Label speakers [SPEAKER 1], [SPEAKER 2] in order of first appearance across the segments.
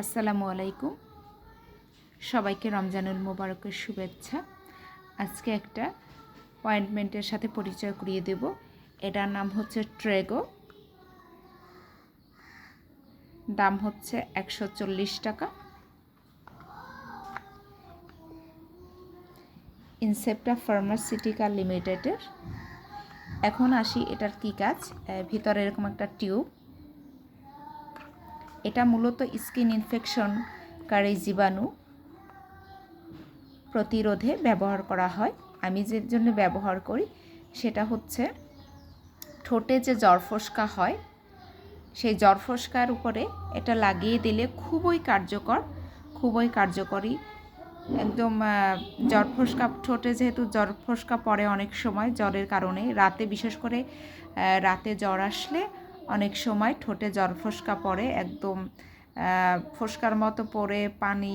[SPEAKER 1] আসসালামু আলাইকুম। সবাইকে রমজানুল মোবারকের শুভেচ্ছা। আজকে একটা অয়েন্টমেন্টের সাথে পরিচয় করিয়ে দেব। এটার নাম হচ্ছে ট্রেগো দাম হচ্ছে একশো চল্লিশ টাকা। ইনসেপ্টা ফার্মাসিউটিক্যাল লিমিটেডের এখন আসি এটার কী কাজ। ভিতরে এরকম একটা টিউব। এটা মূলত স্কিন ইনফেকশনকারী জীবাণু প্রতিরোধে ব্যবহার করা হয়। আমি যে জন্য ব্যবহার করি সেটা হচ্ছে ঠোঁটে যে জরফোসকা হয়, সেই জরফোসকার উপরে এটা লাগিয়ে দিলে খুবই কার্যকর, খুবই কার্যকরী। একদম জরফোসকা ঠোঁটে যেহেতু জরফোসকা পড়ে অনেক সময় জ্বরের কারণে, রাতে বিশেষ করে রাতে জ্বর আসলে অনেক সময় ঠোঁটে জ্বর ফোসকা পড়ে, একদম ফোসকার মতো পড়ে, পানি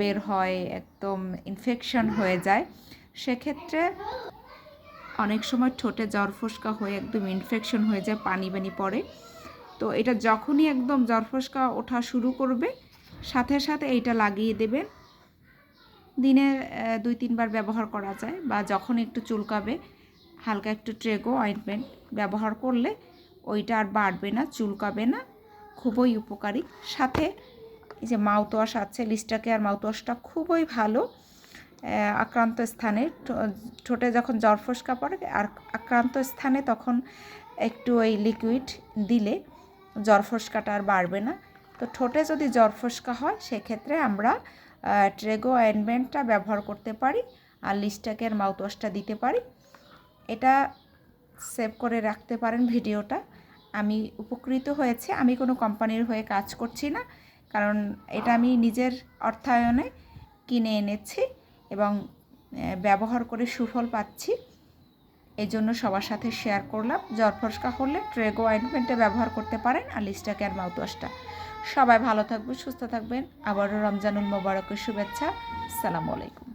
[SPEAKER 1] বের হয়, একদম ইনফেকশন হয়ে যায়। সেক্ষেত্রে অনেক সময় ঠোঁটে জ্বর ফোসকা হয়ে একদম ইনফেকশন হয়ে যায়, পানি বানি পড়ে। তো এটা যখনই একদম জ্বর ফোসকা ওঠা শুরু করবে, সাথে সাথে এইটা লাগিয়ে দেবেন। দিনে দুই, তিনবার ব্যবহার করা যায় বা যখন একটু চুলকাবে, হালকা একটু ট্রেগো অয়েন্টমেন্ট ব্যবহার করলে ওইটা আর বাড়বে না, চুলকাবে না, খুবই উপকারী। সাথে এই যে মাউথওয়াশ আছে, লিস্টাকে আর মাউথওয়াশটা খুবই ভালো আক্রান্ত স্থানে। ঠোঁটে যখন জ্বর ফোসকা পড়ে, আর আক্রান্ত স্থানে তখন একটু ওই লিকুইড দিলে জ্বর ফোসকাটা আর বাড়বে না। তো ঠোঁটে যদি জ্বর ফোসকা হয়, সেক্ষেত্রে আমরা ট্রেগো অয়েনমেন্টটা ব্যবহার করতে পারি, আর লিস্টাকের মাউথওয়াশটা দিতে পারি। এটা সেভ করে রাখতে পারেন ভিডিওটা। আমি উপকৃত হয়েছে। আমি কোনো কোম্পানির হয়ে কাজ করছি না, কারণ এটা আমি নিজের অর্থায়নে কিনে এনেছি এবং ব্যবহার করে সুফল পাচ্ছি। এই জন্য সবার সাথে শেয়ার করলাম। জ্বর ফসকা হলে ট্রেগো অয়েন্টমেন্টে ব্যবহার করতে পারেন আর লিস্টাকে আর মাউথওয়াশটা সবাই ভালো থাকবেন, সুস্থ থাকবেন। আবারও রমজানুল মোবারকের শুভেচ্ছা। আসসালামু আলাইকুম।